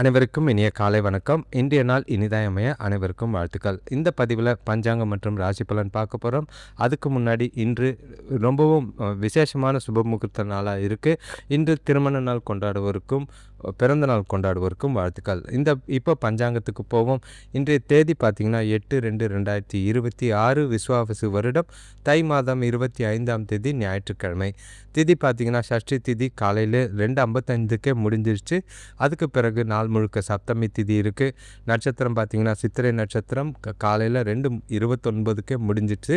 அனைவருக்கும் இனிய காலை வணக்கம். இன்றைய நாள் இனிதாயமைய அனைவருக்கும் வாழ்த்துக்கள். இந்த பதிவில் பஞ்சாங்கம் மற்றும் ராசி பலன் பார்க்க போகிறோம் அதுக்கு முன்னாடி இன்று ரொம்பவும் விசேஷமான சுப முகூர்த்த நாளாக இருக்குது இன்று திருமண நாள் கொண்டாடுவோருக்கும் பிறந்தநாள் கொண்டாடுவோருக்கும் வாழ்த்துக்கள். இந்த இப்போ பஞ்சாங்கத்துக்கு போவோம். இன்றைய தேதி பார்த்திங்கன்னா எட்டு ரெண்டு ரெண்டாயிரத்தி இருபத்தி ஆறு விஸ்வாவசு வருடம். தை மாதம் இருபத்தி ஐந்தாம் தேதி ஞாயிற்றுக்கிழமை. திதி பார்த்திங்கன்னா சஷ்டி திதி காலையில் ரெண்டு ஐம்பத்தஞ்சுக்கே முடிஞ்சிருச்சு. அதுக்கு பிறகு நாள் முழுக்க சப்தமி திதி இருக்குது நட்சத்திரம் பார்த்திங்கன்னா சித்திரை நட்சத்திரம் காலையில் ரெண்டு இருபத்தொன்பதுக்கே முடிஞ்சிச்சு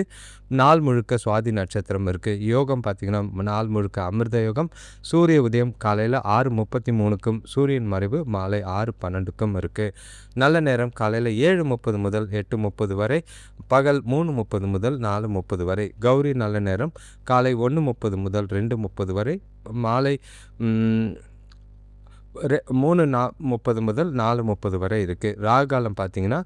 நாள் முழுக்க சுவாதி நட்சத்திரம் இருக்குது யோகம் பார்த்திங்கன்னா நாள் முழுக்க அமிர்த யோகம். சூரிய உதயம் காலையில் ஆறு முப்பத்தி மூணுக்கும் சூரியன் மறைவு மாலை ஆறு பன்னெண்டுக்கும் இருக்குது நல்ல நேரம் காலையில் ஏழு முப்பது முதல் எட்டு முப்பது வரை பகல் மூணு முப்பது முதல் நாலு முப்பது வரை. கௌரி நல்ல நேரம் காலை ஒன்று முப்பது முதல் ரெண்டு முப்பது வரை. மாலை மூணு நா முப்பது முதல் நாலு முப்பது வரை இருக்குது ராகாலம் பார்த்திங்கன்னா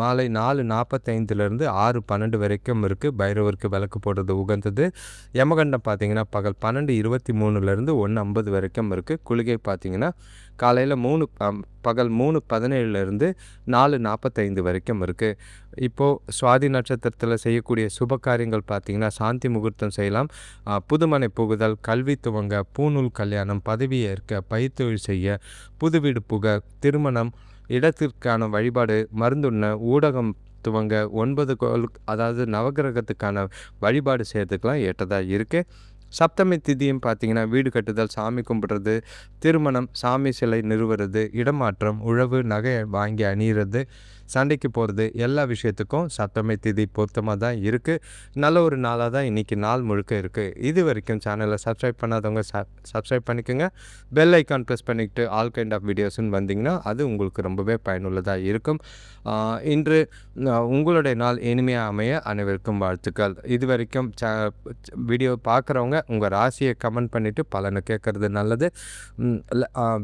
மாலை நாலு நாற்பத்தைந்துலேருந்து ஆறு பன்னெண்டு வரைக்கும் இருக்குது பைரவருக்கு விளக்கு போடுறது உகந்தது. யமகண்டம் பார்த்திங்கன்னா பகல் பன்னெண்டு இருபத்தி மூணுலேருந்து ஒன்று ஐம்பது வரைக்கும் இருக்குது குளிகை பார்த்திங்கன்னா காலையில் மூணு பகல் மூணு பதினேழுலேருந்து நாலு நாற்பத்தைந்து வரைக்கும் இருக்குது இப்போது சுவாதி நட்சத்திரத்தில் செய்யக்கூடிய சுப காரியங்கள் பார்த்திங்கன்னா சாந்தி முகூர்த்தம் செய்யலாம். புதுமனை புகுதல் கல்வி துவங்க பூநூல் கல்யாணம் பதவி ஏற்க பயிர்த்தொழில் செய்ய புது வீடு புக திருமணம் இடத்திற்கான வழிபாடு மருந்துண்ண ஊடகம் துவங்க ஒன்பது கோல் அதாவது நவகிரகத்துக்கான வழிபாடு செய்கிறதுக்கெலாம் ஏற்றதாக இருக்குது சப்தமி திதியும் பார்த்தீங்கன்னா வீடு கட்டுதல் சாமி கும்பிட்றது திருமணம் சாமி சிலை நிறுவுறது இடமாற்றம் உழவு நகையை வாங்கி அணியிறது சண்டைக்கு போகிறது எல்லா விஷயத்துக்கும் சப்தமி திதி பொருத்தமாக தான் இருக்குது நல்ல ஒரு நாளாக தான் இன்றைக்கி நாள் முழுக்க இருக்குது இது வரைக்கும் சேனலை சப்ஸ்கிரைப் பண்ணாதவங்க சப்ஸ்கிரைப் பண்ணிக்கோங்க. பெல் ஐக்கான் ப்ரெஸ் பண்ணிக்கிட்டு ஆல் கைண்ட் ஆஃப் வீடியோஸ்னு வந்தீங்கன்னா அது உங்களுக்கு ரொம்பவே பயனுள்ளதாக இருக்கும். இன்று உங்களுடைய நாள் இனிமையாக அமைய அனைவருக்கும் வாழ்த்துக்கள். இது வரைக்கும் ச வீடியோ பார்க்குறவங்க உங்கள் ராசியை கமெண்ட் பண்ணிவிட்டு பலனை கேட்குறது நல்லது.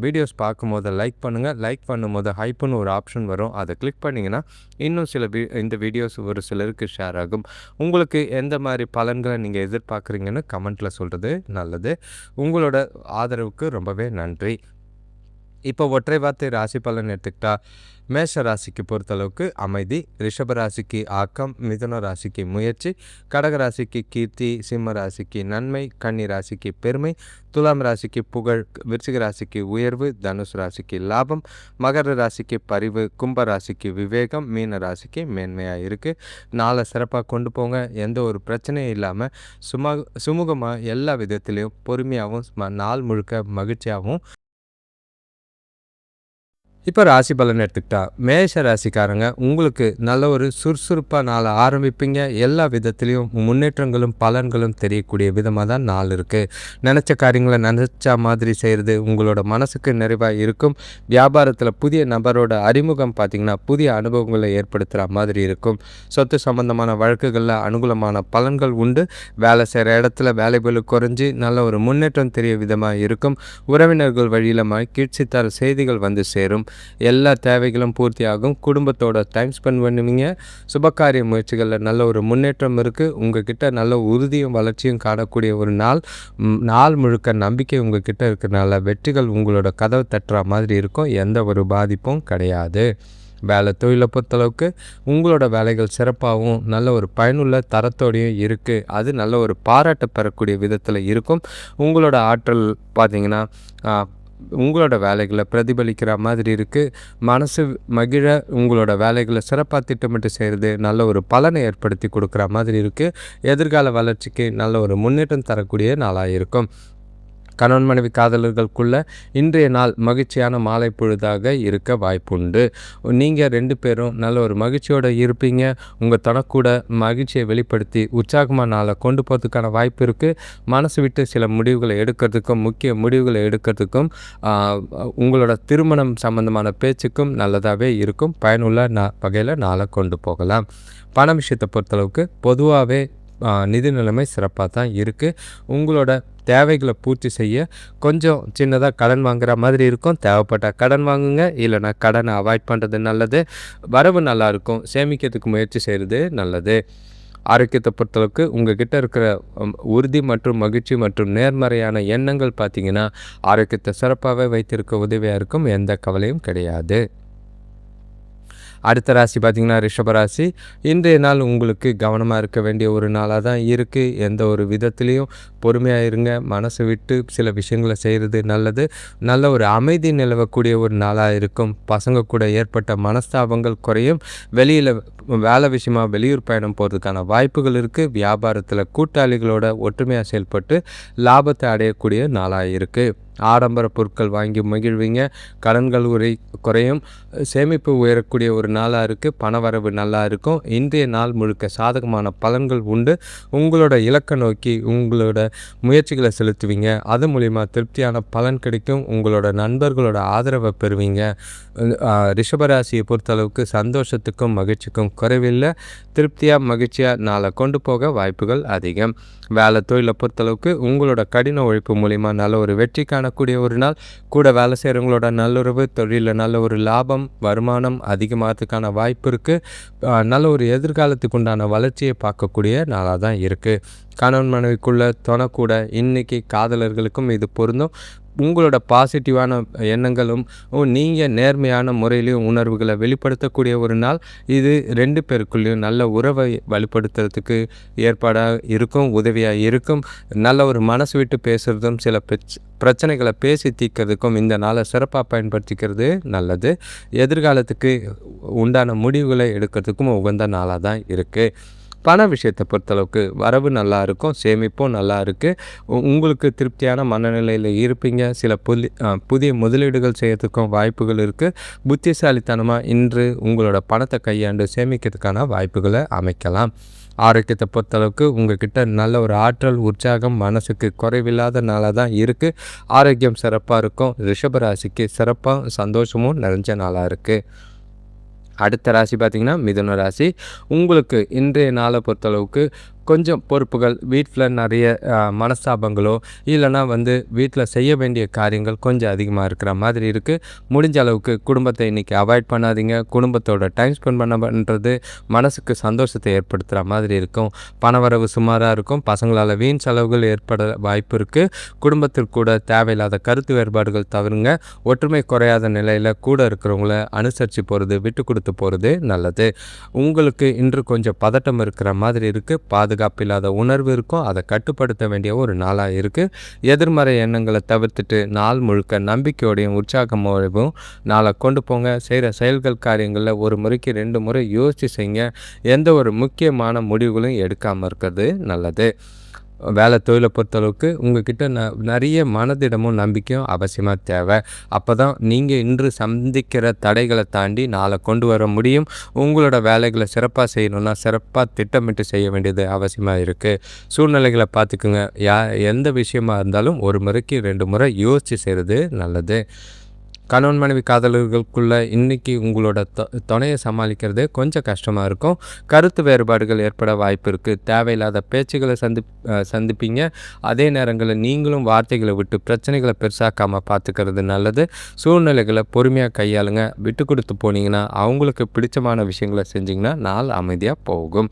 வீடியோஸ் பார்க்கும்போது லைக் பண்ணுங்கள் லைக் பண்ணும்போது ஹைப்புன்னு ஒரு ஆப்ஷன் வரும். அதை கிளிக் பண்ணிங்கன்னா இன்னும் சில வீ இந்த வீடியோஸ் ஒரு சிலருக்கு ஷேர் ஆகும். உங்களுக்கு எந்த மாதிரி பலன்களை நீங்கள் எதிர்பார்க்குறீங்கன்னு கமெண்ட்டில் சொல்கிறது நல்லது. உங்களோட ஆதரவுக்கு ரொம்பவே நன்றி. இப்போ ஒற்றை வார்த்தை ராசி பலன் எடுத்துக்கிட்டா மேஷ ராசிக்கு பொறுத்தளவுக்கு அமைதி ரிஷப ராசிக்கு ஆக்கம் மிதுன ராசிக்கு முயற்சி கடக ராசிக்கு கீர்த்தி சிம்ம ராசிக்கு நன்மை கன்னி ராசிக்கு பெருமை துலாம் ராசிக்கு புகழ் விருச்சிக ராசிக்கு உயர்வு தனுஷ் ராசிக்கு லாபம் மகர ராசிக்கு பரிவு கும்ப ராசிக்கு விவேகம் மீன ராசிக்கு மேன்மையாக இருக்குது நாளை சிறப்பாக கொண்டு போங்க. எந்த ஒரு பிரச்சனையும் இல்லாமல் சும சுமூகமாக எல்லா விதத்துலேயும் பொறுமையாகவும் நாள் முழுக்க மகிழ்ச்சியாகவும் இப்போ ராசி பலன் எடுத்துக்கிட்டா மேஷ ராசிக்காரங்க உங்களுக்கு நல்ல ஒரு சுறுசுறுப்பாக நாளை ஆரம்பிப்பீங்க. எல்லா விதத்துலேயும் முன்னேற்றங்களும் பலன்களும் தெரியக்கூடிய விதமாக தான் நாள் இருக்குது நினச்ச காரியங்களை நினச்ச மாதிரி செய்கிறது உங்களோட மனசுக்கு நிறைவாக இருக்கும். வியாபாரத்தில் புதிய நபரோட அறிமுகம் பார்த்திங்கன்னா புதிய அனுபவங்களை ஏற்படுத்துகிற மாதிரி இருக்கும். சொத்து சம்பந்தமான வழக்குகளில் அனுகூலமான பலன்கள் உண்டு. வேலை செய்கிற இடத்துல வேலைகள் குறைஞ்சி நல்ல ஒரு முன்னேற்றம் தெரிய விதமாக இருக்கும். உறவினர்கள் வழியில் மகிழ்ச்சி தர செய்திகள் வந்து சேரும். எல்லா தேவைகளும் பூர்த்தியாகும். குடும்பத்தோட டைம் ஸ்பெண்ட் பண்ணுவீங்க. சுபகாரிய முயற்சிகளில் நல்ல ஒரு முன்னேற்றம் இருக்குது உங்ககிட்ட நல்ல உறுதியும் வளர்ச்சியும் காணக்கூடிய ஒரு நாள். நாள் முழுக்க நம்பிக்கை உங்ககிட்ட இருக்கிறனால வெற்றிகள் உங்களோட கதவை தட்டுற மாதிரி இருக்கும். எந்த ஒரு பாதிப்பும் கிடையாது. வேலை தொழிலை பொறுத்தளவுக்கு உங்களோட வேலைகள் சிறப்பாகவும் நல்ல ஒரு பயனுள்ள தரத்தோடையும் இருக்குது அது நல்ல ஒரு பாராட்ட பெறக்கூடிய விதத்தில் இருக்கும். உங்களோட ஆற்றல் பார்த்தீங்கன்னா உங்களோட வேலைகளை பிரதிபலிக்கிற மாதிரி இருக்குது மனசு மகிழ உங்களோட வேலைகளை சிறப்பாக திட்டமிட்டு செய்கிறது நல்ல ஒரு பலனை ஏற்படுத்தி கொடுக்குற மாதிரி இருக்குது எதிர்கால வளர்ச்சிக்கு நல்ல ஒரு முன்னேற்றம் தரக்கூடிய நாளாக இருக்கும். கணவன் மனைவி காதலர்களுக்குள்ள இன்றைய நாள் மகிழ்ச்சியான மாலை பொழுதாக இருக்க வாய்ப்புண்டு. நீங்கள் ரெண்டு பேரும் நல்ல ஒரு மகிழ்ச்சியோடு இருப்பீங்க. உங்கள் தனக்கூட மகிழ்ச்சியை வெளிப்படுத்தி உற்சாகமாக நாளை கொண்டு போகிறதுக்கான வாய்ப்பு இருக்குது மனசு விட்டு சில முடிவுகளை எடுக்கிறதுக்கும் முக்கிய முடிவுகளை எடுக்கிறதுக்கும் உங்களோட திருமணம் சம்பந்தமான பேச்சுக்கும் நல்லதாகவே இருக்கும். பயனுள்ள நா வகையில் நாளை கொண்டு போகலாம். பண விஷயத்தை பொறுத்தளவுக்கு பொதுவாகவே நிதி நிலைமை சிறப்பாக தான் இருக்குது உங்களோட தேவைகளை பூர்த்தி செய்ய கொஞ்சம் சின்னதாக கடன் வாங்குற மாதிரி இருக்கும். தேவைப்பட்ட கடன் வாங்குங்க. இல்லைனா கடனை அவாய்ட் பண்ணுறது நல்லது. வரவு நல்லாயிருக்கும் சேமிக்கிறதுக்கு முயற்சி செய்கிறது நல்லது. ஆரோக்கியத்தை பொறுத்தளவுக்கு உங்ககிட்ட இருக்கிற உறுதி மற்றும் மகிழ்ச்சி மற்றும் நேர்மறையான எண்ணங்கள் பார்த்தீங்கன்னா ஆரோக்கியத்தை சிறப்பாகவே வைத்திருக்க உதவியாக இருக்கும். எந்த கவலையும் கிடையாது. அடுத்த ராசி பார்த்திங்கன்னா ரிஷபராசி இன்றைய நாள் உங்களுக்கு கவனமாக இருக்க வேண்டிய ஒரு நாளாக தான் இருக்குது எந்த ஒரு விதத்துலேயும் பொறுமையாக இருங்க. மனசு விட்டு சில விஷயங்களை செய்கிறது நல்லது. நல்ல ஒரு அமைதி நிலவக்கூடிய ஒரு நாளாக இருக்கும். பசங்க கூட ஏற்பட்ட மனஸ்தாபங்கள் குறையும். வெளியில் வேலை விஷயமா வெளியூர் பயணம் போகிறதுக்கான வாய்ப்புகள் இருக்குது வியாபாரத்தில் கூட்டாளிகளோட ஒற்றுமையாக செயல்பட்டு லாபத்தை அடையக்கூடிய நாளாக இருக்குது ஆடம்பர பொருட்கள் வாங்கி மகிழ்வீங்க. கடன்கள் உரை குறையும். சேமிப்பு உயரக்கூடிய ஒரு நாளாக இருக்குது பணவரவு நல்லா இருக்கும். இன்றைய நாள் முழுக்க சாதகமான பலன்கள் உண்டு. உங்களோட இலக்கை நோக்கி உங்களோட முயற்சிகளை செலுத்துவீங்க. அது மூலிமா திருப்தியான பலன் கிடைக்கும். உங்களோட நண்பர்களோட ஆதரவை பெறுவீங்க. ரிஷபராசியை பொறுத்தளவுக்கு சந்தோஷத்துக்கும் மகிழ்ச்சிக்கும் குறைவில்லை. திருப்தியாக மகிழ்ச்சியாக நாளை கொண்டு போக வாய்ப்புகள் அதிகம். வேலை தொழிலை பொறுத்தளவுக்கு உங்களோட கடின உழைப்பு மூலிமா நல்ல ஒரு வெற்றிக்கான காணக்கூடிய ஒரு நாள் கூட வேலை செய்கிறவங்களோட நல்லுறவு தொழிலில் நல்ல ஒரு லாபம் வருமானம் அதிகமாகிறதுக்கான வாய்ப்பு இருக்குது நல்ல ஒரு எதிர்காலத்துக்கு உண்டான வளர்ச்சியை பார்க்கக்கூடிய நாளாக தான் இருக்குது கணவன் மனைவிக்குள்ளே தொணக்கூட இன்றைக்கி இன்னைக்கு காதலர்களுக்கும் இது பொருந்தும். உங்களோட பாசிட்டிவான எண்ணங்களும் நீங்கள் நேர்மையான முறையிலையும் உணர்வுகளை வெளிப்படுத்தக்கூடிய ஒரு நாள். இது ரெண்டு பேருக்குள்ளேயும் நல்ல உறவை வலுப்படுத்துறதுக்கு ஏற்பாடாக இருக்கும் உதவியாக இருக்கும். நல்ல ஒரு மனசு விட்டு பேசுகிறதும் சில பிரச் பிரச்சனைகளை பேசி தீர்க்கிறதுக்கும் இந்த நாளை சிறப்பாக பயன்படுத்திக்கிறது நல்லது. எதிர்காலத்துக்கு உண்டான முடிவுகளை எடுக்கிறதுக்கும் உகந்த நாளாக தான் இருக்குது பண விஷயத்தை பொறுத்தளவுக்கு வரவு நல்லா இருக்கும் சேமிப்பும் நல்லா இருக்குது உங்களுக்கு திருப்தியான மனநிலையில் இருப்பீங்க. சில புதி புதிய முதலீடுகள் செய்யறதுக்கும் வாய்ப்புகள் இருக்குது புத்திசாலித்தனமாக இன்று உங்களோட பணத்தை கையாண்டு சேமிக்கிறதுக்கான வாய்ப்புகளை அமைக்கலாம். ஆரோக்கியத்தை பொறுத்தளவுக்கு உங்ககிட்ட நல்ல ஒரு ஆற்றல் உற்சாகம் மனசுக்கு குறைவில்லாத நாளாக தான் இருக்குது ஆரோக்கியம் சிறப்பாக இருக்கும். ரிஷபராசிக்கு சிறப்பாக சந்தோஷமும் நிறைஞ்ச நாளாக இருக்குது அடுத்த ராசி பார்த்திங்கன்னா மிதுன ராசி. உங்களுக்கு இன்றைய நாளை பொறுத்தளவுக்கு கொஞ்சம் பொறுப்புகள் வீட்டில் நிறைய மனஸ்தாபங்களோ இல்லைன்னா வந்து வீட்டில் செய்ய வேண்டிய காரியங்கள் கொஞ்சம் அதிகமாக இருக்கிற மாதிரி இருக்குது முடிஞ்ச அளவுக்கு குடும்பத்தை இன்றைக்கி அவாய்ட் பண்ணாதீங்க. குடும்பத்தோட டைம் ஸ்பெண்ட் பண்ண பண்ணுறது மனசுக்கு சந்தோஷத்தை ஏற்படுத்துகிற மாதிரி இருக்கும். பணவரவு சுமாராக இருக்கும். பசங்களால் வீண் செலவுகள் ஏற்பட வாய்ப்பு இருக்குது குடும்பத்திற்கு கூட தேவையில்லாத கருத்து வேறுபாடுகள் தவிருங்க ஒற்றுமை குறையாத நிலையில் கூட இருக்கிறவங்கள அனுசரித்து போகிறது விட்டு கொடுத்து போகிறது நல்லது. உங்களுக்கு இன்று கொஞ்சம் பதட்டம் இருக்கிற மாதிரி இருக்குது பாதுகாப்பு இல்லாத உணர்வு இருக்கும். அதை கட்டுப்படுத்த வேண்டிய ஒரு நாளாக இருக்குது எதிர்மறை எண்ணங்களை தவிர்த்துட்டு நாள் முழுக்க நம்பிக்கையோடையும் உற்சாகமோடையும் நாளை கொண்டு போங்க. செய்கிற செயல்கள் காரியங்களில் ஒரு முறைக்கு ரெண்டு முறை யோசித்து செய்யுங்க. எந்த ஒரு முக்கியமான முடிவுகளும் எடுக்காமல் இருக்கிறது நல்லது. வேலை தொழிலை பொறுத்தளவுக்கு உங்ககிட்ட ந நிறைய மனதிடமும் நம்பிக்கையும் அவசியமாக தேவை. அப்போ தான் நீங்கள் இன்று சந்திக்கிற தடைகளை தாண்டி நாளை கொண்டு வர முடியும். உங்களோட வேலைகளை சிறப்பாக செய்யணும்னா சிறப்பாக திட்டமிட்டு செய்ய வேண்டியது அவசியமாக இருக்குது சூழ்நிலைகளை பார்த்துக்குங்க. யா எந்த விஷயமா இருந்தாலும் ஒரு முறைக்கு ரெண்டு முறை யோசித்து செய்கிறது நல்லது. கணவன் மனைவி காதலர்களுக்குள்ள இன்னைக்கு உங்களோட தொ துணையை சமாளிக்கிறது கொஞ்சம் கஷ்டமாக இருக்கும். கருத்து வேறுபாடுகள் ஏற்பட வாய்ப்பு இருக்குது தேவையில்லாத பேச்சுகளை சந்தி சந்திப்பீங்க. அதே நேரங்களில் நீங்களும் வார்த்தைகளை விட்டு பிரச்சனைகளை பெருசாக்காமல் பார்த்துக்கிறது நல்லது. சூழ்நிலைகளை பொறுமையாக கையாளுங்க. விட்டு கொடுத்து போனீங்கன்னா அவங்களுக்கு பிடிச்சமான விஷயங்களை செஞ்சிங்கன்னா நாள் அமைதியாக போகும்.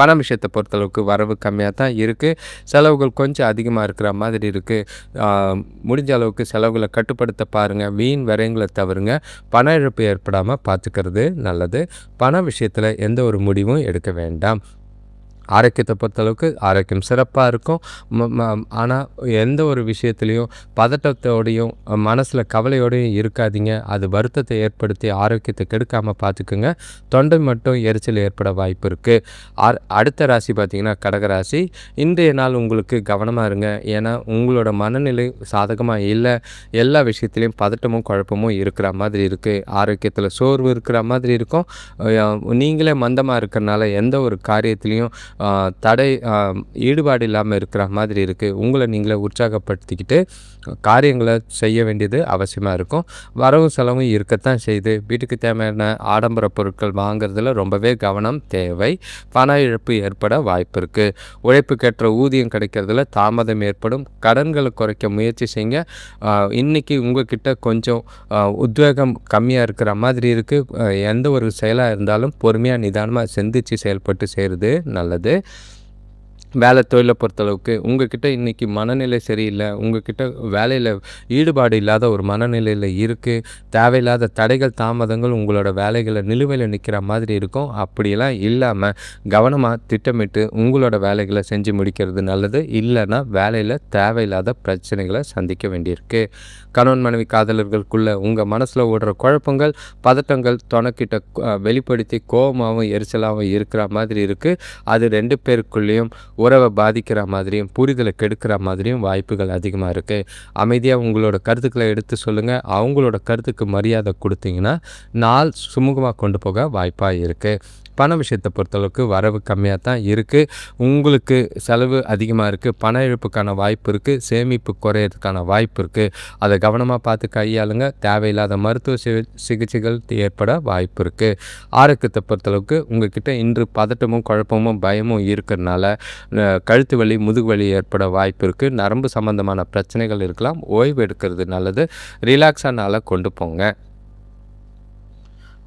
பண விஷயத்தை பொறுத்தளவுக்கு வரவு கம்மியாக தான் இருக்குது செலவுகள் கொஞ்சம் அதிகமாக இருக்கிற மாதிரி இருக்குது முடிஞ்ச அளவுக்கு செலவுகளை கட்டுப்படுத்த பாருங்கள் வீண் விரயங்களை தவிருங்க பண இழப்பு ஏற்படாமல் பார்த்துக்கிறது நல்லது. பண விஷயத்தில் எந்த ஒரு முடிவும் எடுக்க வேண்டாம். ஆரோக்கியத்தை பொறுத்தளவுக்கு ஆரோக்கியம் சிறப்பாக இருக்கும். ஆனால் எந்த ஒரு விஷயத்துலையும் பதட்டத்தோடையும் மனசில் கவலையோடையும் இருக்காதீங்க. அது வருத்தத்தை ஏற்படுத்தி ஆரோக்கியத்தை கெடுக்காமல் பார்த்துக்குங்க தொண்டை மட்டும் எரிச்சல் ஏற்பட வாய்ப்பு இருக்குது அடுத்த ராசி பார்த்திங்கன்னா கடகராசி இன்றைய நாள் உங்களுக்கு கவனமாக இருங்க. ஏன்னா உங்களோட மனநிலை சாதகமாக இல்லை. எல்லா விஷயத்துலையும் பதட்டமும் குழப்பமும் இருக்கிற மாதிரி இருக்குது ஆரோக்கியத்தில் சோர்வு இருக்கிற மாதிரி இருக்கும். நீங்களே மந்தமாக இருக்கிறனால எந்த ஒரு காரியத்துலேயும் தடை ஈடுபாடு இல்லாமல் இருக்கிற மாதிரி இருக்குது உங்களை நீங்களே உற்சாகப்படுத்திக்கிட்டு காரியங்களை செய்ய வேண்டியது அவசியமாக இருக்கும். வரவும் செலவும் இருக்கத்தான் செய்யுது. வீட்டுக்கு தேவையான ஆடம்பர பொருட்கள் வாங்குறதுல ரொம்பவே கவனம் தேவை. பண இழப்பு ஏற்பட வாய்ப்பு இருக்குது உழைப்புக்கேற்ற ஊதியம் கிடைக்கிறதுல தாமதம் ஏற்படும். கடன்களை குறைக்க முயற்சி செய்யுங்க. இன்றைக்கி உங்ககிட்ட கொஞ்சம் உத்வேகம் கம்மியாக இருக்கிற மாதிரி இருக்குது எந்த ஒரு செயலாக இருந்தாலும் பொறுமையாக நிதானமாக சிந்திச்சு செயல்பட்டு செய்கிறது நல்லது. நல்லது வேலை தொழிலை பொறுத்தளவுக்கு உங்ககிட்ட இன்றைக்கி மனநிலை சரியில்லை உங்ககிட்ட வேலையில் ஈடுபாடு இல்லாத ஒரு மனநிலையில் இருக்குது தேவையில்லாத தடைகள் தாமதங்கள் உங்களோட வேலைகளை நிலுவையில் நிற்கிற மாதிரி இருக்கும். அப்படியெல்லாம் இல்லாமல் கவனமாக திட்டமிட்டு உங்களோட வேலைகளை செஞ்சு முடிக்கிறது நல்லது. இல்லைன்னா வேலையில் தேவையில்லாத பிரச்சனைகளை சந்திக்க வேண்டியிருக்கு. கணவன் மனைவி காதலர்களுக்குள்ளே உங்கள் மனசில் ஓடுற குழப்பங்கள் பதட்டங்கள் தொணக்கிட்ட வெளிப்படுத்தி கோபமாகவும் எரிச்சலாகவும் இருக்கிற மாதிரி இருக்குது அது ரெண்டு பேருக்குள்ளேயும் உறவை பாதிக்கிற மாதிரியும் புரிதலை கெடுக்கிற மாதிரியும் வாய்ப்புகள் அதிகமாக இருக்குது அமைதியாக உங்களோட கருத்துக்களை எடுத்து சொல்லுங்கள் அவங்களோட கருத்துக்கு மரியாதை கொடுத்தீங்கன்னா நாள் சுமூகமாக கொண்டு போக வாய்ப்பாக இருக்குது பண விஷயத்தை பொறுத்தளவுக்கு வரவு கம்மியாக தான் இருக்குது உங்களுக்கு செலவு அதிகமாக இருக்குது பண இழப்புக்கான வாய்ப்பு இருக்குது சேமிப்பு குறையிறதுக்கான வாய்ப்பு இருக்குது அதை கவனமாக பார்த்து கையாளுங்க. தேவையில்லாத மருத்துவ சிகிச்சைகள் ஏற்பட வாய்ப்பு இருக்குது ஆரோக்கியத்தை பொறுத்தளவுக்கு உங்ககிட்ட இன்று பதட்டமும் குழப்பமும் பயமும் இருக்கிறதுனால கழுத்து வலி முதுகு வலி ஏற்பட வாய்ப்பு இருக்குது நரம்பு சம்மந்தமான பிரச்சனைகள் இருக்கலாம். ஓய்வு எடுக்கிறது நல்லது. ரிலாக்ஸானால் கொண்டு போங்க.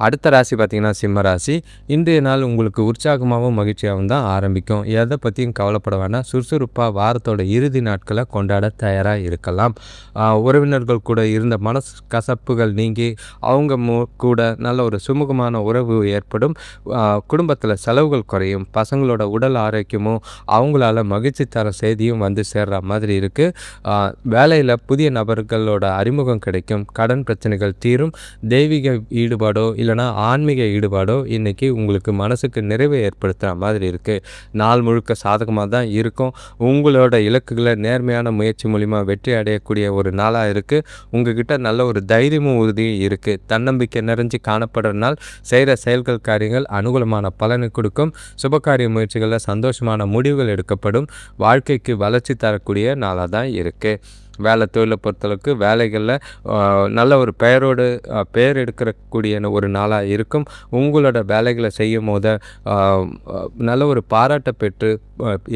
அடுத்த ராசி பார்த்திங்கன்னா சிம்ம ராசி. இன்றைய நாள் உங்களுக்கு உற்சாகமாகவும் மகிழ்ச்சியாகவும் தான் ஆரம்பிக்கும். எதை பற்றியும் கவலைப்பட வேண்டாம். சுறுசுறுப்பாக வாரத்தோட இறுதி நாட்களை கொண்டாட தயாராக இருக்கலாம். உறவினர்கள் கூட இருந்த மனசு கசப்புகள் நீங்கி அவங்க கூட நல்ல ஒரு சுமூகமான உறவு ஏற்படும். குடும்பத்தில் செலவுகள் குறையும். பசங்களோட உடல் ஆரோக்கியமும் அவங்களால மகிழ்ச்சி தர செய்தியும் வந்து சேர்ற மாதிரி இருக்குது வேலையில் புதிய நபர்களோட அறிமுகம் கிடைக்கும். கடன் பிரச்சனைகள் தீரும். தெய்வீக ஈடுபாடோ இல்லை இல்லைனா ஆன்மீக ஈடுபாடோ இன்றைக்கி உங்களுக்கு மனசுக்கு நிறைவை ஏற்படுத்துகிற மாதிரி இருக்குது நாள் முழுக்க சாதகமாக தான் இருக்கும். உங்களோட இலக்குகளை நேர்மையான முயற்சி மூலிமா வெற்றி அடையக்கூடிய ஒரு நாளாக இருக்குது உங்ககிட்ட நல்ல ஒரு தைரியமும் உறுதியும் இருக்குது தன்னம்பிக்கை நிறைஞ்சு காணப்படுற நாள் செய்கிற செயல்கள் காரியங்கள் அனுகூலமான பலனை கொடுக்கும். சுபகாரிய முயற்சிகளில் சந்தோஷமான முடிவுகள் எடுக்கப்படும். வாழ்க்கைக்கு வளர்ச்சி தரக்கூடிய நாளாக தான் இருக்குது வேலை தொழிலை பொறுத்தளவுக்கு வேலைகளில் நல்ல ஒரு பெயரோடு பெயர் எடுக்கக்கூடிய ஒரு நாளாக இருக்கும். உங்களோட வேலைகளை செய்யும் போது நல்ல ஒரு பாராட்டை பெற்று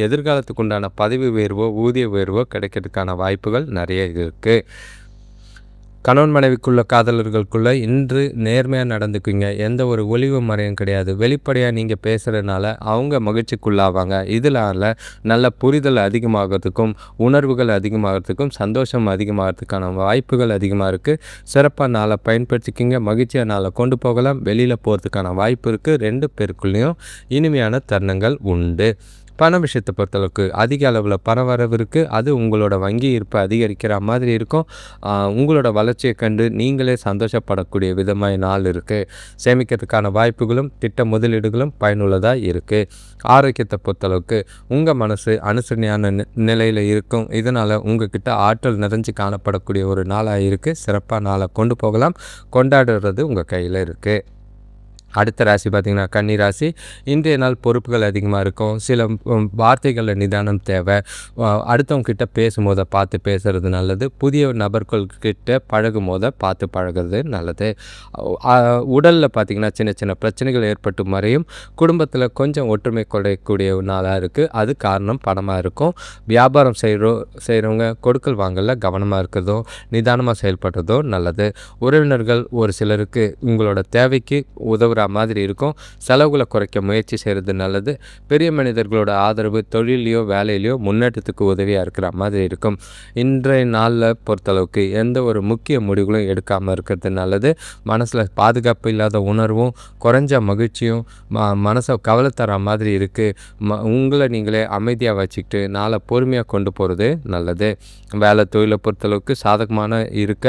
எதிர்காலத்துக்கு உண்டான பதவி உயர்வோ ஊதிய உயர்வோ கிடைக்கிறதுக்கான வாய்ப்புகள் நிறைய இருக்குது கணவன் மனைவிக்குள்ள காதலர்களுக்குள்ளே இன்று நேர்மையாக நடந்துக்குங்க எந்த ஒரு ஒளிவு மறையும் கிடையாது. வெளிப்படையாக நீங்கள் பேசுகிறதுனால அவங்க மகிழ்ச்சிக்குள்ளாவாங்க. இதனால் நல்ல புரிதல் அதிகமாகிறதுக்கும் உணர்வுகள் அதிகமாகிறதுக்கும் சந்தோஷம் அதிகமாகிறதுக்கான வாய்ப்புகள் அதிகமாக இருக்குது சிறப்பாக நாளை பயன்படுத்திக்கிங்க. மகிழ்ச்சியாக நாளை கொண்டு போகலாம். வெளியில் போகிறதுக்கான வாய்ப்பு இருக்குது ரெண்டு பேருக்குள்ளேயும் இனிமையான தருணங்கள் உண்டு. பண விஷயத்தை பொறுத்தளவுக்கு அதிக அளவில் பண வரவு இருக்குது அது உங்களோட வங்கி இருப்பை அதிகரிக்கிற மாதிரி இருக்கும். உங்களோட வளர்ச்சியை கண்டு நீங்களே சந்தோஷப்படக்கூடிய விதமாக நாள் இருக்குது சேமிக்கிறதுக்கான வாய்ப்புகளும் திட்ட முதலீடுகளும் பயனுள்ளதாக இருக்குது ஆரோக்கியத்தை பொறுத்தளவுக்கு உங்கள் மனசு அனுசரணையான நிலையில் இருக்கும். இதனால் உங்ககிட்ட ஆற்றல் நிறைஞ்சு காணப்படக்கூடிய ஒரு நாளாக இருக்குது சிறப்பாக நாளை கொண்டு போகலாம். கொண்டாடுறது உங்கள் கையில் இருக்குது அடுத்த ராசி பார்த்திங்கன்னா கன்னி ராசி. இன்றைய நாள் பொறுப்புகள் அதிகமாக இருக்கும். சில வார்த்தைகளில் நிதானம் தேவை. அடுத்தவங்கக்கிட்ட பேசும்போதை பார்த்து பேசுகிறது நல்லது. புதிய நபர்கள்கிட்ட பழகும் போதை பார்த்து பழகிறது நல்லது. உடலில் பார்த்திங்கன்னா சின்ன சின்ன பிரச்சனைகள் ஏற்பட்டு மறையும். குடும்பத்தில் கொஞ்சம் ஒற்றுமை குறையக்கூடிய நாளாக இருக்குது அது காரணம் பணமாக இருக்கும். வியாபாரம் செய்கிறோம் செய்கிறவங்க கொடுக்கல் வாங்கல கவனமாக இருக்கிறதோ நிதானமாக செயல்படுறதோ நல்லது. உறவினர்கள் ஒரு சிலருக்கு உங்களோட தேவைக்கு உதவுற மாதிரி இருக்கும். செலவுகளை குறைக்க முயற்சி செய்கிறது நல்லது. பெரிய மனிதர்களோட ஆதரவு தொழிலையோ வேலையிலையோ முன்னேற்றத்துக்கு உதவியாக இருக்கிற மாதிரி இருக்கும். இன்றைய நாளில் பொறுத்தளவுக்கு எந்த ஒரு முக்கிய முடிவுகளும் எடுக்காமல் இருக்கிறது நல்லது. மனசில் பாதுகாப்பு இல்லாத உணர்வும் குறைஞ்ச மகிழ்ச்சியும் ம மனசை கவலை தர மாதிரி இருக்குது ம உங்களை நீங்களே அமைதியாக வச்சுக்கிட்டு நாளை பொறுமையாக கொண்டு போகிறது நல்லது. வேலை தொழிலை பொறுத்தளவுக்கு சாதகமான இருக்க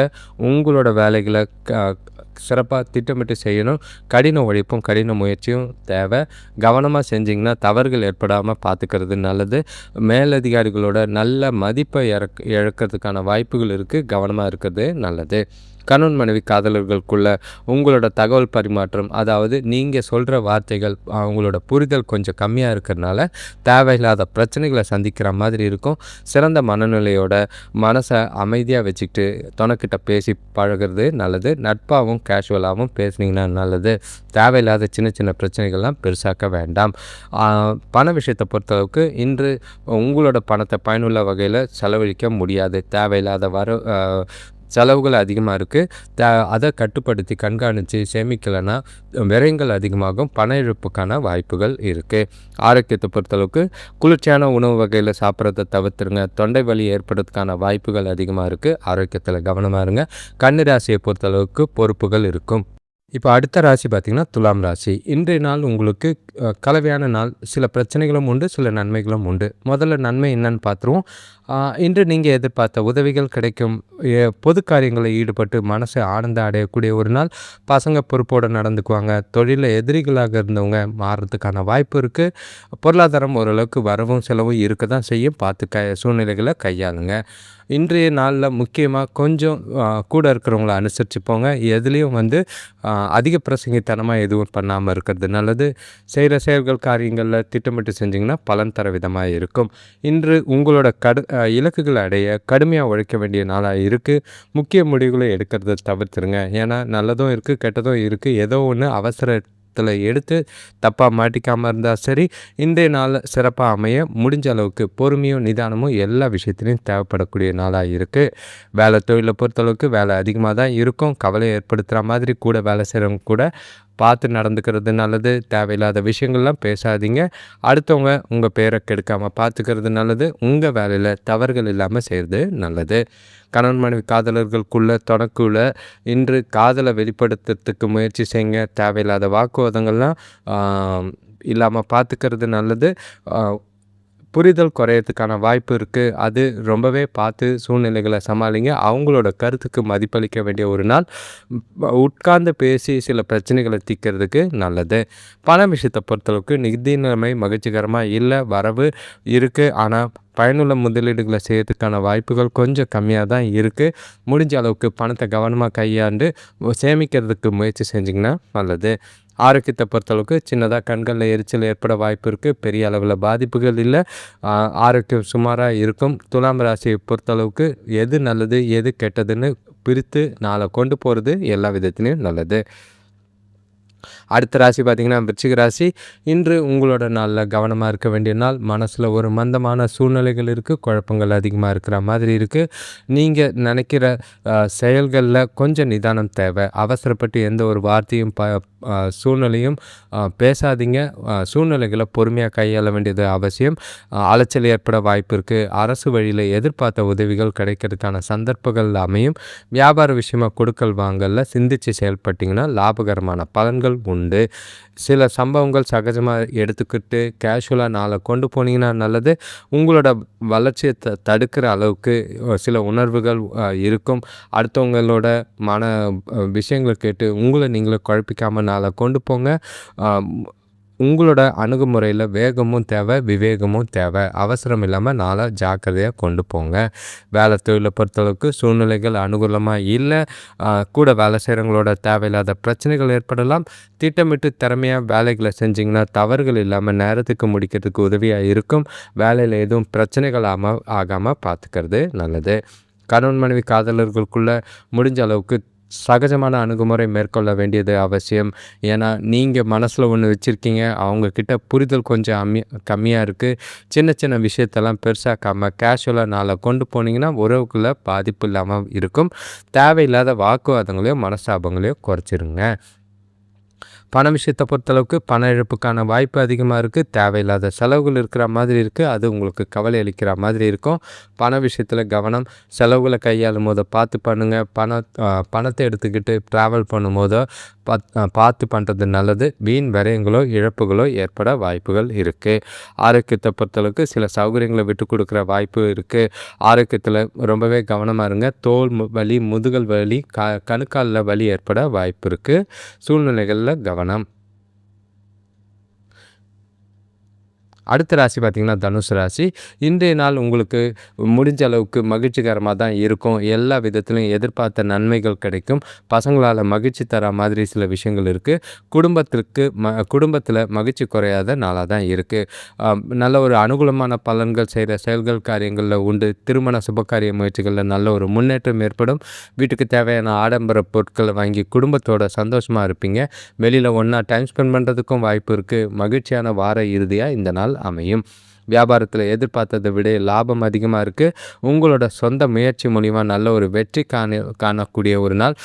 உங்களோட வேலைகளை க சிறப்பாக திட்டமிட்டு செய்யணும். கடின உழைப்பும் கடின முயற்சியும் தேவை. கவனமாக செஞ்சிங்கன்னா தவறுகள் ஏற்படாமல் பார்த்துக்கிறது நல்லது. மேலதிகாரிகளோட நல்ல மதிப்பை இறக் இழக்கிறதுக்கான வாய்ப்புகள் இருக்குது கவனமாக இருக்கிறது நல்லது. கணவன் மனைவி காதலர்களுக்குள்ள உங்களோட தகவல் பரிமாற்றம் அதாவது நீங்கள் சொல்கிற வார்த்தைகள் அவங்களோட புரிதல் கொஞ்சம் கம்மியாக இருக்கிறதுனால தேவையில்லாத பிரச்சனைகளை சந்திக்கிற மாதிரி இருக்கும். சிறந்த மனநிலையோட மனசை அமைதியாக வச்சுக்கிட்டு தொணக்கிட்ட பேசி பழகிறது நல்லது. நட்பாகவும் கேஷுவலாகவும் பேசுனீங்கன்னா நல்லது. தேவையில்லாத சின்ன சின்ன பிரச்சனைகள்லாம் பெருசாக்க வேண்டாம். பண விஷயத்தை பொறுத்தளவுக்கு இன்று உங்களோட பணத்தை பயனுள்ள வகையில் செலவழிக்க முடியாது. தேவையில்லாத வர செலவுகள் அதிகமாக இருக்குது த அதை கட்டுப்படுத்தி கண்காணித்து சேமிக்கலைன்னா விரயங்கள் அதிகமாகும் பண இழப்புக்கான வாய்ப்புகள் இருக்குது ஆரோக்கியத்தை பொறுத்தளவுக்கு குளிர்ச்சியான உணவு வகையில் சாப்பிட்றத தவிர்த்துருங்க. தொண்டை வலி ஏற்படுறதுக்கான வாய்ப்புகள் அதிகமாக இருக்குது ஆரோக்கியத்தில் கவனமாக இருங்க. கன்னிராசியை பொறுத்தளவுக்கு பொறுப்புகள் இருக்கும். இப்போ அடுத்த ராசி பார்த்திங்கன்னா துலாம் ராசி. இன்றைய நாள் உங்களுக்கு கலவையான நாள். சில பிரச்சனைகளும் உண்டு சில நன்மைகளும் உண்டு. முதல்ல நன்மை என்னன்னு பார்த்துருவோம். இன்று நீங்கள் எதிர்பார்த்த உதவிகள் கிடைக்கும். பொது காரியங்களில் ஈடுபட்டு மனசை ஆனந்த அடையக்கூடிய ஒரு நாள். பசங்க பொறுப்போடு நடந்துக்குவாங்க. தொழிலில் எதிரிகளாக இருந்தவங்க மாறுறதுக்கான வாய்ப்பு இருக்குது பொருளாதாரம் ஓரளவுக்கு வரவும் செலவும் இருக்க தான் செய்யும். பார்த்து க சூழ்நிலைகளை கையாளுங்க. இன்றைய நாளில் முக்கியமாக கொஞ்சம் கூட இருக்கிறவங்கள அனுசரித்து போங்க எதுலேயும் வந்து அதிக பிரசங்கித்தனமாக எதுவும் பண்ணாமல் இருக்கிறது நல்லது. செய்கிற செயல்கள் காரியங்களில் திட்டமிட்டு செஞ்சிங்கன்னா பலன் தர விதமாக இருக்கும். இன்று உங்களோட கடு இலக்குகளை அடைய கடுமையாக உழைக்க வேண்டிய நாளாக இருக்குது முக்கிய முடிவுகளை எடுக்கிறத தவிர்த்துருங்க. ஏன்னா நல்லதும் இருக்குது கெட்டதும் இருக்குது ஏதோ ஒன்று அவசர எடுத்து தப்பாக மாட்டிக்காமல் இருந்தால் சரி இன்றைய நாள் சிறப்பாக அமைய முடிஞ்ச அளவுக்கு பொறுமையும் நிதானமும் எல்லா விஷயத்துலையும் தேவைப்படக்கூடிய நாளாக இருக்குது வேலை தொழிலை பொறுத்தளவுக்கு வேலை அதிகமாக தான் இருக்கும். கவலை ஏற்படுத்துகிற மாதிரி கூட வேலை செய்கிறவங்க கூட பார்த்து நடந்துக்கிறது நல்லது. தேவையில்லாத விஷயங்கள்லாம் பேசாதீங்க. அடுத்தவங்க உங்கள் பேரை கெடுக்காமல் பார்த்துக்கிறது நல்லது. உங்கள் வேலையில் தவறுகள் இல்லாமல் செய்கிறது நல்லது. கணவன் மனைவி காதலர்களுக்குள்ள தொடக்குள்ள இன்று காதலை வெளிப்படுத்துறதுக்கு முயற்சி செய்யுங்க. தேவையில்லாத வாக்குவாதங்கள்லாம் இல்லாமல் பார்த்துக்கிறது நல்லது. புரிதல் குறையறதுக்கான வாய்ப்பு இருக்குது அது ரொம்பவே பார்த்து சூழ்நிலைகளை சமாளிங்க. அவங்களோட கருத்துக்கு மதிப்பளிக்க வேண்டிய ஒரு நாள். உட்கார்ந்து பேசி சில பிரச்சனைகளை தீர்க்கிறதுக்கு நல்லது. பண விஷயத்தை பொறுத்தளவுக்கு நிதி நிலைமை மகிழ்ச்சிகரமாக இல்லை வரவு இருக்குது ஆனால் பயனுள்ள முதலீடுகளை செய்யறதுக்கான வாய்ப்புகள் கொஞ்சம் கம்மியாக தான் இருக்குது முடிஞ்ச அளவுக்கு பணத்தை கவனமாக கையாண்டு சேமிக்கிறதுக்கு முயற்சி செஞ்சிங்கன்னா நல்லது. ஆரோக்கியத்தை பொறுத்தளவுக்கு சின்னதாக கண்களில் எரிச்சல் ஏற்பட வாய்ப்பு இருக்குது பெரிய அளவில் பாதிப்புகள் இல்லை. ஆரோக்கியம் சுமாராக இருக்கும். துலாம் ராசியை பொறுத்தளவுக்கு எது நல்லது எது கெட்டதுன்னு பிரித்து நாளை கொண்டு போகிறது எல்லா விதத்துலேயும் நல்லது. அடுத்த ராசி பார்த்திங்கன்னா விருச்சிக ராசி. இன்று உங்களோட நாளில் கவனமாக இருக்க வேண்டிய நாள் மனசில் ஒரு மந்தமான சூழ்நிலைகள் இருக்குது குழப்பங்கள் அதிகமாக இருக்கிற மாதிரி இருக்குது நீங்கள் நினைக்கிற செயல்களில் கொஞ்சம் நிதானம் தேவை. அவசரப்பட்டு எந்த ஒரு வார்த்தையும் ப சூழ்நிலையும் பேசாதீங்க. சூழ்நிலைகளை பொறுமையாக கையாள வேண்டியது அவசியம். அலைச்சல் ஏற்பட வாய்ப்பு இருக்குது அரசு வழியில் எதிர்பார்த்த உதவிகள் கிடைக்கிறதுக்கான சந்தர்ப்பங்கள் அமையும். வியாபார விஷயமாக கொடுக்கல் வாங்கலில். சிந்தித்து செயல்பட்டிங்கன்னா லாபகரமான பலன்கள் உண்டு. சில சம்பவங்கள் சகஜமாக எடுத்துக்கிட்டு கேஷுவலாக நாளை கொண்டு போனீங்கன்னா நல்லது. உங்களோட வளர்ச்சியை த தடுக்கிற அளவுக்கு சில உணர்வுகள் இருக்கும். அடுத்தவங்களோட மன விஷயங்களை கேட்டு உங்களை நீங்களே குழப்பிக்காமல் நாளை கொண்டு போங்க. உங்களோட அணுகுமுறையில் வேகமும் தேவை விவேகமும் தேவை. அவசரம் இல்லாமல் நாளாக ஜாக்கிரதையாக கொண்டு போங்க. வேலை தொழிலை பொறுத்தளவுக்கு சூழ்நிலைகள் அனுகூலமாக இல்லை. கூட வேலை செய்கிறவங்களோட தேவையில்லாத பிரச்சனைகள் ஏற்படலாம். திட்டமிட்டு திறமையாக வேலைகளை செஞ்சிங்கன்னா தவறுகள் இல்லாமல் நேரத்துக்கு முடிக்கிறதுக்கு உதவியாக இருக்கும். வேலையில் எதுவும் பிரச்சனைகள் ஆமாம் ஆகாமல் பார்த்துக்கிறது நல்லது. கணவன் மனைவி காதலர்களுக்குள்ளே முடிஞ்ச அளவுக்கு சகஜமான அணுகுமுறை மேற்கொள்ள வேண்டியது அவசியம். ஏன்னா நீங்கள் மனசில் ஒன்று வச்சுருக்கீங்க. அவங்கக்கிட்ட புரிதல் கொஞ்சம் அம்மி கம்மியாக இருக்குது சின்ன சின்ன விஷயத்தெல்லாம் பெருசாக்காமல் கேஷுவலாக நாளை கொண்டு போனீங்கன்னா உறவுக்குள்ளே பாதிப்பு இல்லாமல் இருக்கும். தேவையில்லாத வாக்குவாதங்களையும் மனஸ்தாபங்களையும் குறைச்சிருங்க. பண விஷயத்தை பொறுத்தளவுக்கு பண இழப்புக்கான வாய்ப்பு அதிகமாக இருக்குது தேவையில்லாத செலவுகள் இருக்கிற மாதிரி இருக்குது அது உங்களுக்கு கவலை அளிக்கிற மாதிரி இருக்கும். பண விஷயத்தில் கவனம். செலவுகளை கையாளும் போதோ பார்த்து பண்ணுங்கள் பண பணத்தை எடுத்துக்கிட்டு ட்ராவல் பண்ணும் போதோ பார்த்து பண்ணுறது நல்லது. வீண் விரயங்களோ இழப்புகளோ ஏற்பட வாய்ப்புகள் இருக்குது ஆரோக்கியத்தை பொறுத்தளவுக்கு சில சௌகரியங்களை விட்டு கொடுக்குற வாய்ப்பு இருக்குது ஆரோக்கியத்தில் ரொம்பவே கவனமாக இருங்க. தோல் வலி முதுகல் வலி க கணுக்காலில் வலி ஏற்பட வாய்ப்பு இருக்குது சூழ்நிலைகளில் கவனம் பணம் அடுத்த ராசி பார்த்திங்கன்னா தனுசு ராசி. இன்றைய நாள் உங்களுக்கு முடிஞ்ச அளவுக்கு மகிழ்ச்சிகரமாக தான் இருக்கும். எல்லா விதத்துலையும் எதிர்பார்த்த நன்மைகள் கிடைக்கும். பசங்களால் மகிழ்ச்சி தர மாதிரி சில விஷயங்கள் இருக்குது குடும்பத்திற்கு ம குடும்பத்தில் மகிழ்ச்சி குறையாத நாளாக தான் இருக்குது நல்ல ஒரு அனுகூலமான பலன்கள் செய்கிற செயல்கள் காரியங்களில் உண்டு. திருமண சுபகாரிய முயற்சிகளில் நல்ல ஒரு முன்னேற்றம் ஏற்படும். வீட்டுக்கு தேவையான ஆடம்பர பொருட்களை வாங்கி குடும்பத்தோட சந்தோஷமாக இருப்பீங்க. வெளியில் ஒன்றா டைம் ஸ்பெண்ட் பண்ணுறதுக்கும் வாய்ப்பு இருக்குது மகிழ்ச்சியான வார இறுதியாக இந்த நாள் அமையும். வியாபாரத்தில் எதிர்பார்த்ததை விட லாபம் அதிகமாக இருக்குது உங்களோட சொந்த முயற்சி மூலிமா நல்ல ஒரு வெற்றி காண காணக்கூடிய ஒரு நாள்.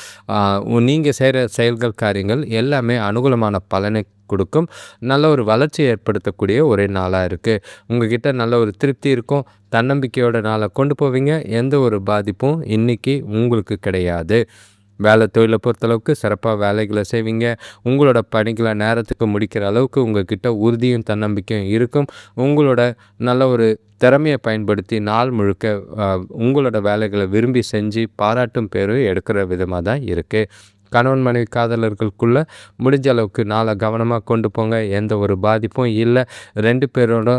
நீங்கள் செய்கிற செயல்கள் காரியங்கள் எல்லாமே அனுகூலமான பலனை கொடுக்கும். நல்ல ஒரு வளர்ச்சி ஏற்படுத்தக்கூடிய ஒரே நாளாக இருக்குது உங்ககிட்ட நல்ல ஒரு திருப்தி இருக்கும். தன்னம்பிக்கையோட நாளை கொண்டு போவீங்க. எந்த ஒரு பாதிப்பும் இன்றைக்கி உங்களுக்கு கிடையாது. வேலை தொழிலை பொறுத்தளவுக்கு சிறப்பாக வேலைகளை செய்வீங்க. உங்களோட பணிகளை நேரத்துக்கு முடிக்கிற அளவுக்கு உங்ககிட்ட உறுதியும் தன்னம்பிக்கையும் இருக்கும். உங்களோட நல்ல ஒரு திறமையை பயன்படுத்தி நாள் முழுக்க உங்களோட வேலைகளை விரும்பி செஞ்சு பாராட்டும் பேரும் எடுக்கிற விதமாக தான் இருக்குது கணவன் மனைவி காதலர்களுக்குள்ளே முடிஞ்ச அளவுக்கு நாளை கவனமாக கொண்டு போங்க. எந்த ஒரு பாதிப்பும் இல்லை. ரெண்டு பேரோட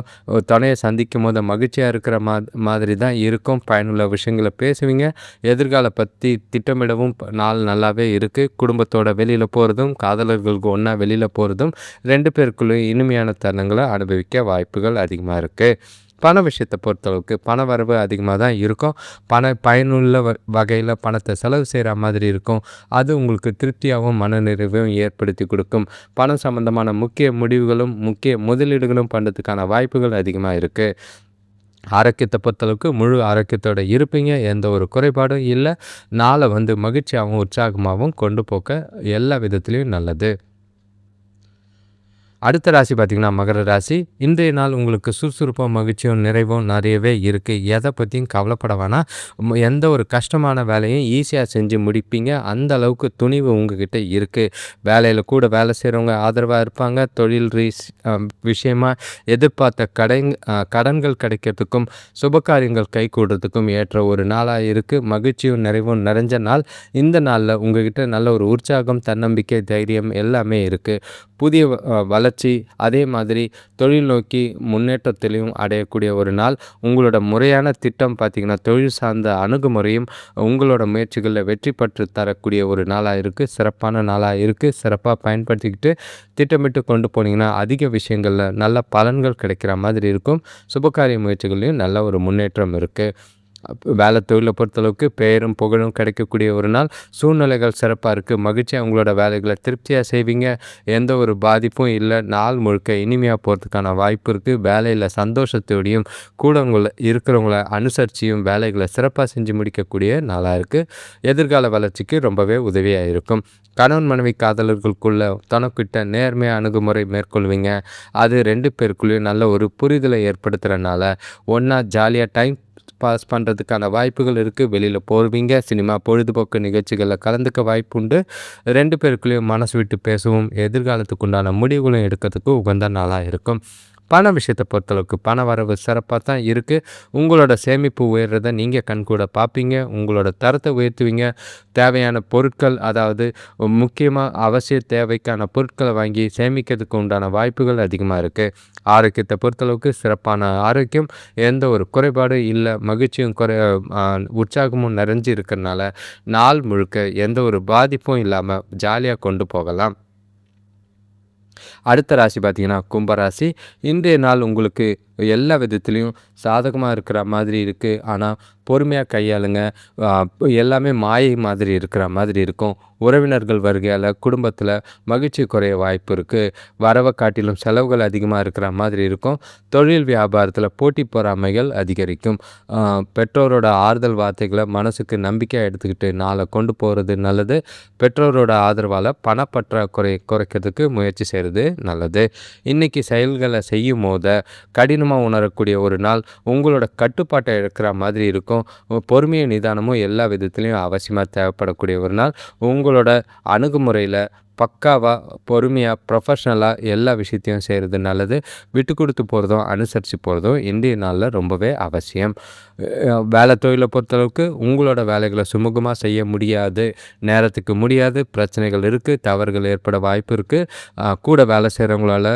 துணையை சந்திக்கும் போது மகிழ்ச்சியாக இருக்கிற மா மாதிரி தான் இருக்கும். பயனுள்ள விஷயங்களை பேசுவீங்க. எதிர்கால பற்றி திட்டமிடவும் நாள் நல்லாவே இருக்குது குடும்பத்தோட வெளியில் போகிறதும் காதலர்களுக்கு ஒன்றா வெளியில் போகிறதும் ரெண்டு பேருக்குள்ளே இனிமையான தருணங்களை அனுபவிக்க வாய்ப்புகள் அதிகமாக இருக்குது பண விஷயத்தை பொறுத்தளவுக்கு பண வரவு அதிகமாக தான் இருக்கும். பண பயனுள்ள வகையில் பணத்தை செலவு செய்கிற மாதிரி இருக்கும். அது உங்களுக்கு திருப்தியாகவும் மனநிறைவையும் ஏற்படுத்தி கொடுக்கும். பணம் சம்மந்தமான முக்கிய முடிவுகளும் முக்கிய முதலீடுகளும் பண்ணுறதுக்கான வாய்ப்புகள் அதிகமாக இருக்குது ஆரோக்கியத்தை பொறுத்தளவுக்கு முழு ஆரோக்கியத்தோடு இருப்பீங்க. எந்த ஒரு குறைபாடும் இல்லை. நாளை வந்து மகிழ்ச்சியாகவும் உற்சாகமாகவும் கொண்டு போக்க எல்லா விதத்துலேயும் நல்லது. அடுத்த ராசி பார்த்திங்கன்னா மகர ராசி. இன்றைய நாள் உங்களுக்கு சுறுசுறுப்பும் மகிழ்ச்சியும் நிறைவும் நிறையவே இருக்குது எதை பற்றியும் கவலைப்பட வேணாம். எந்த ஒரு கஷ்டமான வேலையும் ஈஸியாக செஞ்சு முடிப்பீங்க. அந்த அளவுக்கு துணிவு உங்ககிட்ட இருக்குது வேலையில் கூட வேலை செய்கிறவங்க ஆதரவாக இருப்பாங்க. தொழில் ரீஸ் விஷயமாக எதிர்பார்த்த கடை கடன்கள் கிடைக்கிறதுக்கும் சுபகாரியங்கள் கை கூடுறதுக்கும் ஏற்ற ஒரு நாளாக இருக்குது மகிழ்ச்சியும் நிறைவும் நிறைஞ்ச நாள். இந்த நாளில் உங்ககிட்ட நல்ல ஒரு உற்சாகம் தன்னம்பிக்கை தைரியம் எல்லாமே இருக்குது புதிய வளர்ச்சி அதே மாதிரி தொழில் நோக்கி முன்னேற்றத்திலையும் அடையக்கூடிய ஒரு நாள். உங்களோட முறையான திட்டம் பார்த்திங்கன்னா தொழில் சார்ந்த அணுகுமுறையும் உங்களோட முயற்சிகளில் வெற்றி பெற்று தரக்கூடிய ஒரு நாளாக இருக்குது சிறப்பான நாளாக இருக்குது சிறப்பாக பயன்படுத்திக்கிட்டு திட்டமிட்டு கொண்டு போனீங்கன்னா அதிக விஷயங்களில் நல்ல பலன்கள் கிடைக்கிற மாதிரி இருக்கும். சுபகாரிய முயற்சிகள்லையும் நல்ல ஒரு முன்னேற்றம் இருக்குது வேலை தொழிலை பொறுத்தளவுக்கு பெயரும் புகழும் கிடைக்கக்கூடிய ஒரு நாள். சூழ்நிலைகள் சிறப்பாக இருக்குது மகிழ்ச்சியாக உங்களோட வேலைகளை திருப்தியாக செய்வீங்க. எந்த ஒரு பாதிப்பும் இல்லை. நாள் முழுக்க இனிமையாக போகிறதுக்கான வாய்ப்பு இருக்குது வேலையில் சந்தோஷத்தோடையும் கூட உங்களை இருக்கிறவங்கள அனுசரிச்சியும் வேலைகளை சிறப்பாக செஞ்சு முடிக்கக்கூடிய நாளாக இருக்குது எதிர்கால வளர்ச்சிக்கு ரொம்பவே உதவியாக இருக்கும். கணவன் மனைவி காதலர்களுக்குள்ள தனக்கிட்ட நேர்மையாக அணுகுமுறை மேற்கொள்வீங்க. அது ரெண்டு பேருக்குள்ளேயும் நல்ல ஒரு புரிதலை ஏற்படுத்துகிறனால ஒன்றா ஜாலியாக டைம் பாஸ் பண்ணுறதுக்கான வாய்ப்புகள் இருக்குது வெளியில் போவீங்க. சினிமா பொழுதுபோக்கு நிகழ்ச்சிகளில் கலந்துக்க வாய்ப்பு உண்டு ரெண்டு பேருக்குள்ளேயும் மனசு விட்டு பேசவும் எதிர்காலத்துக்கு உண்டான முடிவுகளும் எடுக்கிறதுக்கு உகந்த நாளாக இருக்கும். பண விஷயத்தை பொறுத்தளவுக்கு பண வரவு சிறப்பாக தான் இருக்குது உங்களோட சேமிப்பு உயர்றதை நீங்கள் கண்கூட பார்ப்பீங்க உங்களோட தரத்தை உயர்த்துவீங்க. தேவையான பொருட்கள் அதாவது முக்கியமாக அவசிய தேவைக்கான பொருட்களை வாங்கி சேமிக்கிறதுக்கு உண்டான வாய்ப்புகள் அதிகமாக இருக்குது ஆரோக்கியத்தை பொறுத்தளவுக்கு சிறப்பான ஆரோக்கியம். எந்த ஒரு குறைபாடும் இல்லை மகிழ்ச்சியும் குறை உற்சாகமும் நிறைஞ்சு இருக்கிறனால நாள் முழுக்க எந்த ஒரு பாதிப்பும் இல்லாமல் ஜாலியாக கொண்டு போகலாம். அடுத்த ராசி பார்த்திங்கன்னா கும்பராசி இன்றைய நாள் உங்களுக்கு எல்லா விதத்துலேயும் சாதகமாக இருக்கிற மாதிரி இருக்குது ஆனால் பொறுமையாக கையாளுங்க. எல்லாமே மாயை மாதிரி இருக்கிற மாதிரி இருக்கும். உறவினர்கள் வருகையால் குடும்பத்தில் மகிழ்ச்சி குறைய வாய்ப்பு இருக்குது வரவை காட்டிலும் செலவுகள் அதிகமாக இருக்கிற மாதிரி இருக்கும். தொழில் வியாபாரத்தில் போட்டி பொறாமைகள் அதிகரிக்கும். பெற்றோரோட ஆறுதல் வார்த்தைகளை மனசுக்கு நம்பிக்கையாக எடுத்துக்கிட்டு நாளை கொண்டு போகிறது நல்லது. பெற்றோரோட ஆதரவால் பணப்பற்றாக்குறை குறைக்கிறதுக்கு முயற்சி செய்கிறது நல்லது. இன்றைக்கி செயல்களை செய்யும் போத கடினமாக உணரக்கூடிய ஒரு நாள் உங்களோட கட்டுப்பாட்டை இருக்கிற மாதிரி இருக்கும். பொறுமையும் நிதானமும் எல்லா விதத்துலேயும் அவசியமாக தேவைப்படக்கூடிய ஒரு நாள். உங்களோட அணுகுமுறையில் பக்காவாக பொறுமையாக ப்ரொஃபஷ்னலாக எல்லா விஷயத்தையும் செய்கிறது நல்லது. விட்டு கொடுத்து போகிறதும் அனுசரித்து போகிறதும் இந்திய நாளில் ரொம்பவே அவசியம். வேலை தொழிலை பொறுத்தளவுக்கு உங்களோட வேலைகளை சுமூகமாக செய்ய முடியாது. நேரத்துக்கு முடியாது. பிரச்சனைகள் இருக்குது தவறுகள் ஏற்பட வாய்ப்பு இருக்குது கூட வேலை செய்கிறவங்களால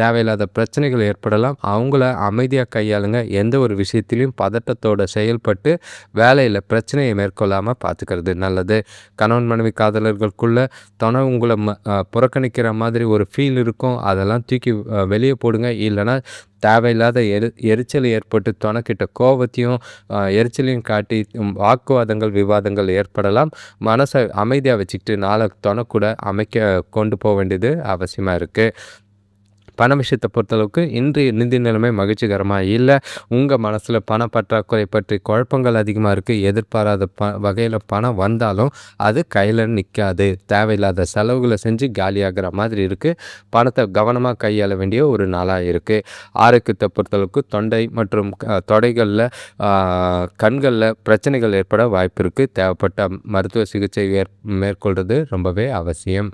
தேவையில்லாத பிரச்சனைகள் ஏற்படலாம். அவங்கள அமைதியாக கையாளுங்க. எந்த ஒரு விஷயத்திலையும் பதட்டத்தோடு செயல்பட்டு வேலையில் பிரச்சனையை மேற்கொள்ளாமல் பார்த்துக்கிறது நல்லது. கணவன் மனைவி காதலர்களுக்குள்ள துணை உங்களை ம புறக்கணிக்கிற மாதிரி ஒரு ஃபீல் இருக்கும். அதெல்லாம் தூக்கி வெளியே போடுங்க. இல்லைன்னா தேவையில்லாத எரி எரிச்சல் ஏற்பட்டு துணைக்கிட்ட கோபத்தையும் எரிச்சலையும் காட்டி வாக்குவாதங்கள் விவாதங்கள் ஏற்படலாம். மனசை அமைதியாக வச்சுக்கிட்டு நாளை துணை கூட அமைக்க கொண்டு போக வேண்டியது அவசியமாக இருக்குது பண விஷயத்தை பொறுத்தளவுக்கு இன்றைய நிதி நிலைமை மகிழ்ச்சிகரமாக இல்லை. உங்கள் மனசில் பண பற்றாக்குறை பற்றி குழப்பங்கள் அதிகமாக இருக்குது எதிர்பாராத ப வகையில் பணம் வந்தாலும் அது கையில் நிற்காது தேவையில்லாத செலவுகளை செஞ்சு காலியாகிற மாதிரி இருக்குது பணத்தை கவனமாக கையாள வேண்டிய ஒரு நாளாக இருக்குது ஆரோக்கியத்தை பொறுத்தளவுக்கு தொண்டை மற்றும் தொடைகளில் கண்களில் பிரச்சனைகள் ஏற்பட வாய்ப்பு இருக்குது தேவைப்பட்ட மருத்துவ சிகிச்சை மேற்கொள்வது ரொம்பவே அவசியம்.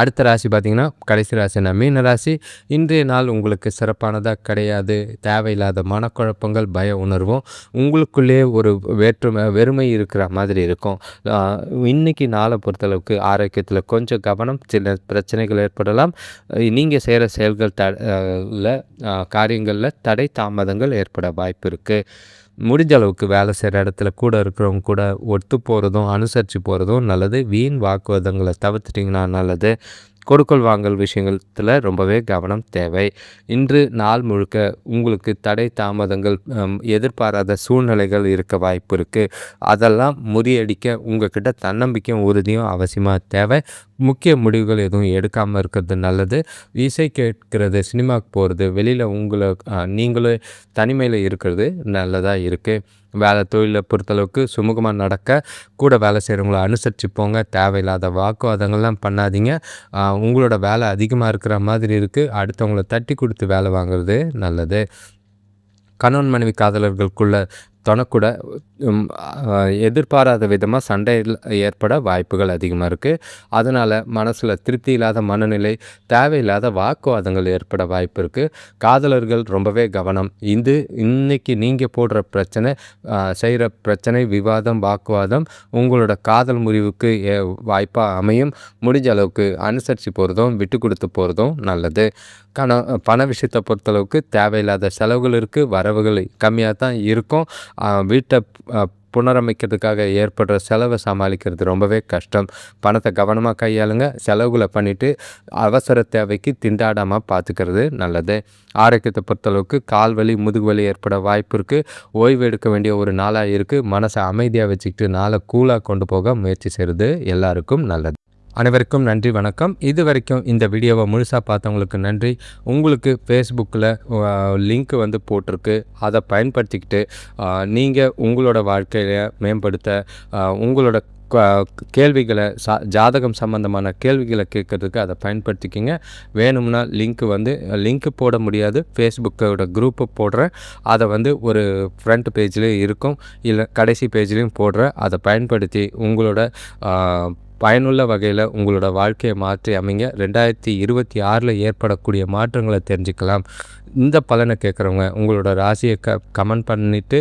அடுத்த ராசி பார்த்திங்கன்னா கடைசி ராசினா மீன ராசி. இன்றைய நாள் உங்களுக்கு சிறப்பானதாக கிடையாது. தேவையில்லாத மனக்குழப்பங்கள் பய உணர்வும் உங்களுக்குள்ளே ஒரு வேற்றுமை வெறுமை இருக்கிற மாதிரி இருக்கும். இன்றைக்கி நாளை பொறுத்தளவுக்கு ஆரோக்கியத்தில் கொஞ்சம் கவனம் சில பிரச்சனைகள் ஏற்படலாம். நீங்கள் செய்கிற செயல்கள் த காரியங்களில் தடை தாமதங்கள் ஏற்பட வாய்ப்பு இருக்குது முடிஞ்ச அளவுக்கு வேலை செய்கிற இடத்துல கூட இருக்கிறவங்க கூட ஒத்து போகிறதும் அனுசரித்து போகிறதும் நல்லது. வீண் வாக்குவாதங்களை தவிர்த்துட்டிங்கன்னா நல்லது. கொடுக்கல் வாங்கல் விஷயத்தில் ரொம்பவே கவனம் தேவை. இன்று நாள் முழுக்க உங்களுக்கு தடை தாமதங்கள் எதிர்பாராத சூழ்நிலைகள் இருக்க வாய்ப்பு இருக்குது அதெல்லாம் முறியடிக்க உங்ககிட்ட தன்னம்பிக்கையும் உறுதியும் அவசியமாக தேவை. முக்கிய முடிவுகள் எதுவும் எடுக்காமல் இருக்கிறது நல்லது. இசை கேட்கிறது சினிமாவுக்கு போகிறது வெளியில் உங்களை நீங்களே தனிமையில் இருக்கிறது நல்லதாக இருக்குது வேலை தொழிலை பொறுத்தளவுக்கு சுமூகமாக நடக்க கூட வேலை செய்கிறவங்கள அனுசரித்து போங்க தேவையில்லாத வாக்குவாதங்கள்லாம் பண்ணாதீங்க. உங்களோட வேலை அதிகமாக இருக்கிற மாதிரி இருக்குது அடுத்தவங்கள தட்டி கொடுத்து வேலை வாங்குறது நல்லது. கணவன் மனைவி காதலர்களுக்குள்ள தொணக்கூட எதிர்பாராத விதமாக சண்டையில் ஏற்பட வாய்ப்புகள் அதிகமாக இருக்குது அதனால் மனசில் திருப்தி இல்லாத மனநிலை தேவையில்லாத வாக்குவாதங்கள் ஏற்பட வாய்ப்பு இருக்குது காதலர்கள் ரொம்பவே கவனம். இது இன்றைக்கி நீங்கள் போடுற பிரச்சனை செய்கிற பிரச்சனை விவாதம் வாக்குவாதம் உங்களோட காதல் முறிவுக்கு வாய்ப்பாக அமையும். முடிஞ்ச அளவுக்கு அனுசரித்து போகிறதும் விட்டு கொடுத்து போகிறதும் நல்லது. கண பண விஷயத்தை பொறுத்தளவுக்கு தேவையில்லாத செலவுகள் இருக்குது வரவுகள் கம்மியாக தான் இருக்கும் வீட்டை புனரமைக்கிறதுக்காக ஏற்படுற செலவை சமாளிக்கிறது ரொம்பவே கஷ்டம். பணத்தை கவனமாக கையாளுங்க. செலவுகளை பண்ணிவிட்டு அவசர தேவைக்கு திண்டாடாமல் பார்த்துக்கிறது நல்லது. ஆரோக்கியத்தை பொறுத்தளவுக்கு கால் வலி முதுகு வலி ஏற்பட வாய்ப்பு இருக்குது ஓய்வு எடுக்க வேண்டிய ஒரு நாளாக இருக்குது மனசை அமைதியாக வச்சுக்கிட்டு நாளை கூலாக கொண்டு போக முயற்சி செய்கிறது எல்லாருக்கும் நல்லது. அனைவருக்கும் நன்றி வணக்கம். இது வரைக்கும் இந்த வீடியோவை முழுசாக பார்த்தவங்களுக்கு நன்றி. உங்களுக்கு ஃபேஸ்புக்கில் லிங்க் வந்து போட்டிருக்கு. அதை பயன்படுத்திக்கிட்டு நீங்கள் உங்களோட வாழ்க்கையை மேம்படுத்த உங்களோட கேள்விகளை சா ஜாதகம் சம்மந்தமான கேள்விகளை கேட்குறதுக்கு அதை பயன்படுத்திக்கிங்க. வேணும்னா லிங்க் வந்து லிங்க்கு போட முடியாது. ஃபேஸ்புக்கோட குரூப்பு போடுறேன் அதை வந்து ஒரு ஃப்ரண்ட் பேஜ்லேயும் இருக்கும். இல்லை கடைசி பேஜ்லேயும் போடுறேன் அதை பயன்படுத்தி உங்களோட பயனுள்ள வகையில் உங்களோட வாழ்க்கையை மாற்றி அமைங்க. ரெண்டாயிரத்தி இருபத்தி ஆறில் ஏற்படக்கூடிய மாற்றங்களை தெரிஞ்சுக்கலாம். இந்த பலனை கேட்குறவங்க உங்களோட ராசியை க கமெண்ட் பண்ணிவிட்டு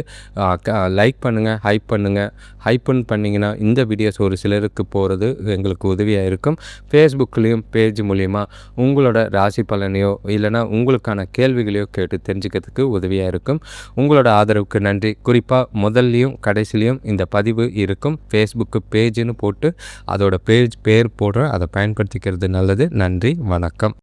லைக் பண்ணுங்கள் ஹைப் பண்ணுங்கள் ஹைப்புன்னு பண்ணிங்கன்னா இந்த வீடியோஸ் ஒரு சிலருக்கு போகிறது எங்களுக்கு உதவியாக இருக்கும். ஃபேஸ்புக்லேயும் பேஜ் மூலிமா உங்களோட ராசி பலனையோ இல்லைனா உங்களுக்கான கேள்விகளையோ கேட்டு தெரிஞ்சுக்கிறதுக்கு உதவியாக இருக்கும். உங்களோட ஆதரவுக்கு நன்றி. குறிப்பாக முதல்லையும் கடைசிலையும் இந்த பதிவு இருக்கும். ஃபேஸ்புக்கு பேஜுன்னு போட்டு அதோட பேஜ் பேர் போடுற அதை பயன்படுத்திக்கிறது நல்லது. நன்றி வணக்கம்.